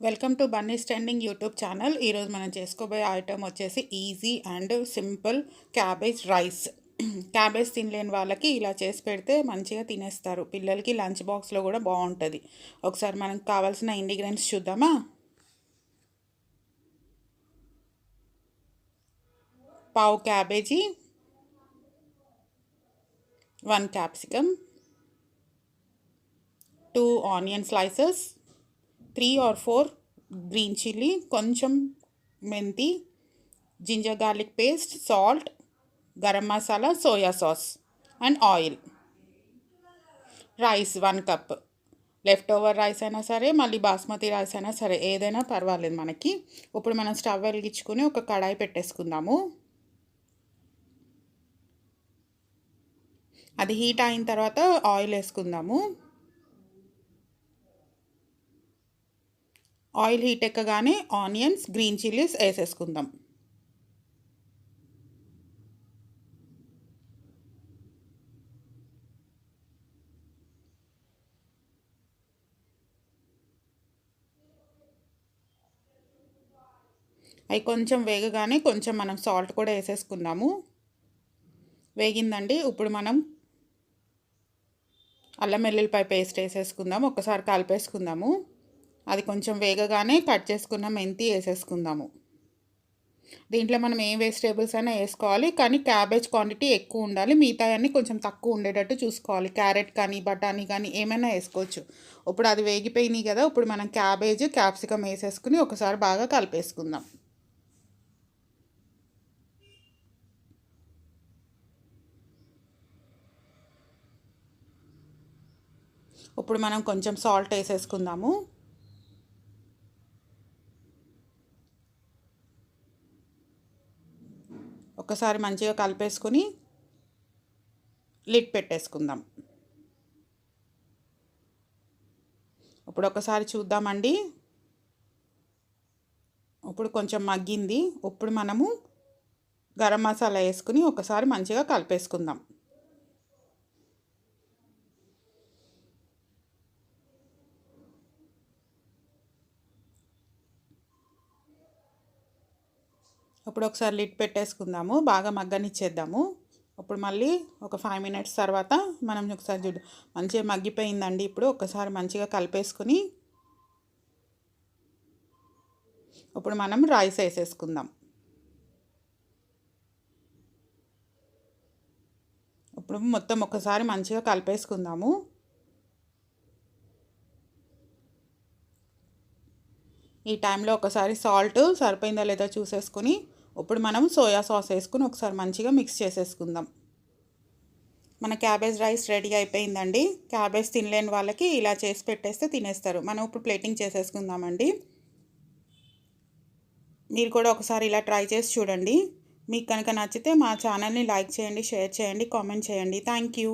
Welcome to Bunny standing YouTube channel. ఈరోజు మనం చేసుకోబోయే ఐటెం వచ్చేసి easy and simple cabbage rice. Cabbage తినలేని వాళ్ళకి ఇలా చేసి పెడితే మంచిగా తినేస్తారు. పిల్లలకి లంచ్ బాక్స్లో కూడా బాగుంటుంది. ఒకసారి మనకు కావాల్సిన ఇంగ్రీడియంట్స్ చూద్దామా? పావు cabbage one capsicum two onion slices three or four green chilli కొంచెం మెంతి ginger garlic paste salt garam masala soya sauce and oil. Rice one cup. Leftover rice అయినా సరే మళ్ళీ బాస్మతి రైస్ అయినా సరే ఏదైనా పర్వాలేదు మనకి. ఇప్పుడు మనం స్టవ్ వెలిగించుకొని ఒక కడాయి పెట్టేసుకుందాము. అది హీట్ అయిన తర్వాత ఆయిల్ వేసుకుందాము. ఆయిల్ హీట్ ఎక్కగానే ఆనియన్స్ గ్రీన్ చిల్లీస్ వేసేసుకుందాం. అవి కొంచెం వేగగానే కొంచెం మనం సాల్ట్ కూడా వేసేసుకుందాము. వేగిందండి. ఇప్పుడు మనం అల్లం వెల్లుల్లిపాయ పేస్ట్ వేసేసుకుందాము. ఒకసారి కలిపేసుకుందాము. అది కొంచెం వేగగానే కట్ చేసుకున్న మెంతి వేసేసుకుందాము. దీంట్లో మనం ఏ వెజిటేబుల్స్ అయినా వేసుకోవాలి కానీ క్యాబేజ్ క్వాంటిటీ ఎక్కువ ఉండాలి మిగతా అన్నీ కొంచెం తక్కువ ఉండేటట్టు చూసుకోవాలి. క్యారెట్ కానీ బఠానీ కానీ ఏమైనా వేసుకోవచ్చు. ఇప్పుడు అది వేగిపోయినాయి కదా ఇప్పుడు మనం క్యాబేజ్ క్యాప్సికమ్ వేసేసుకుని ఒకసారి బాగా కలిపేసుకుందాం. ఇప్పుడు మనం కొంచెం సాల్ట్ వేసేసుకుందాము. ఒకసారి మంచిగా కలిపేసుకొని లిడ్ పెట్టేసుకుందాం. ఇప్పుడు ఒకసారి చూద్దామండి. ఇప్పుడు కొంచెం మగ్గింది. ఇప్పుడు మనము గరం మసాలా వేసుకుని ఒకసారి మంచిగా కలిపేసుకుందాం. ఇప్పుడు ఒకసారి లిట్ పెట్టేసుకుందాము బాగా మగ్గనిచ్చేద్దాము. ఇప్పుడు మళ్ళీ ఒక ఫైవ్ మినిట్స్ తర్వాత మనం ఒకసారి చూడు మంచిగా మగ్గిపోయిందండి ఇప్పుడు. ఒకసారి మంచిగా కలిపేసుకుని ఇప్పుడు మనం రైస్ వేసేసుకుందాం. ఇప్పుడు మొత్తం ఒకసారి మంచిగా కలిపేసుకుందాము. ఈ టైంలో ఒకసారి సాల్ట్ సరిపోయిందో లేదో చూసేసుకుని ఇప్పుడు మనం సోయా సాస్ వేసుకుని ఒకసారి మంచిగా మిక్స్ చేసేసుకుందాం. మన క్యాబేజ్ రైస్ రెడీ అయిపోయిందండి. క్యాబేజ్ తినలేని వాళ్ళకి ఇలా చేసి పెట్టేస్తే తినేస్తారు. మనం ఇప్పుడు ప్లేటింగ్ చేసేసుకుందామండి. మీరు కూడా ఒకసారి ఇలా ట్రై చేసి చూడండి. మీకు కనుక నచ్చితే మా ఛానల్ని లైక్ చేయండి షేర్ చేయండి కామెంట్ చేయండి. Thank you